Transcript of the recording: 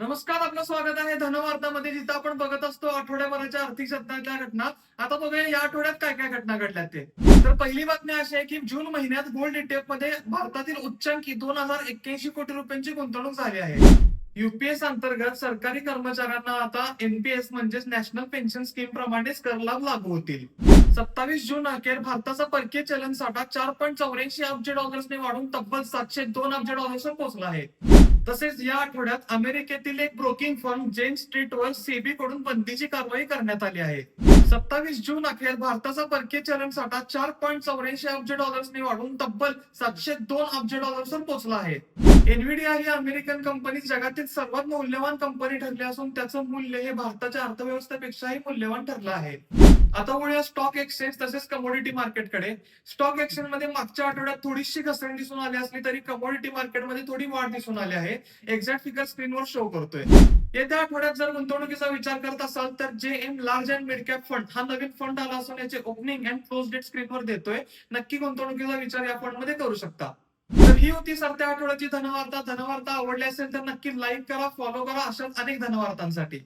नमस्कार आपलं स्वागत आहे धनवार्तामध्ये जिथं आपण बघत असतो आठवड्याभराच्या आर्थिक सत्ताच्या घटना आता बघूया या आठवड्यात काय काय घटना घडल्यात ते. तर पहिली बातमी अशी आहे की जून महिन्यात गोल्ड ETF मध्ये भारतातील उच्चांकी दोन हजार एक्क्याऐंशी कोटी रुपयांची गुंतवणूक झाली आहे. युपीएस अंतर्गत सरकारी कर्मचाऱ्यांना आता एनपीएस म्हणजेच नॅशनल पेन्शन स्कीम प्रमाणेच कर लाभ लागू होतील. सत्तावीस जून अखेर भारताचा परकीय चलन साठा चार पॉईंट चौऱ्याऐंशी अब्ज डॉलर्सने वाढून तब्बल सातशे दोन अब्ज डॉलर्सवर पोहोचला आहे. तसेच या आठवड्यात अमेरिकेतील एक ब्रोकिंग फर्म जेन स्ट्रीटवर सेबी कडून बंदीची कारवाई करण्यात आली आहे. सत्तावीस जून अखेर भारताचा परकीय चलन साठा चार पॉईंट चौऱ्याऐंशी अब्ज डॉलर्सने वाढून तब्बल सातशे दोन अब्ज डॉलर्सवर पोहोचला आहे. एनव्हीडिया ही अमेरिकन कंपनी जगातील सर्वात मौल्यवान कंपनी ठरली असून त्याचं मूल्य हे भारताच्या अर्थव्यवस्थेपेक्षाही मूल्यवान ठरलं आहे. आता वळूया स्टॉक एक्सचेंज तसेच कमोडिटी मार्केटकडे स्टॉक एक्सचेंजमध्ये मागच्या आठवड्यात थोडीशी घसरण दिसून आली असली तरी कमोडिटी मार्केटमध्ये थोडी वाढ दिसून आली आहे. एक्झॅक्ट फिगर स्क्रीनवर शो करतोय. येत्या आठवड्यात जर गुंतवणुकीचा विचार करत असाल तर J M large and mid cap fund हा नवीन फंड आला असून याचे ओपनिंग अँड क्लोज डेट स्क्रीनवर देतोय. नक्की गुंतवणुकीचा विचार या फंडमध्ये करू शकता. तर ही होती सरत्या आठवड्याची धनवार्ता. धनवार्ता आवडली असेल तर नक्की लाईक करा फॉलो करा. अशाच अनेक धनवार्तांसाठी.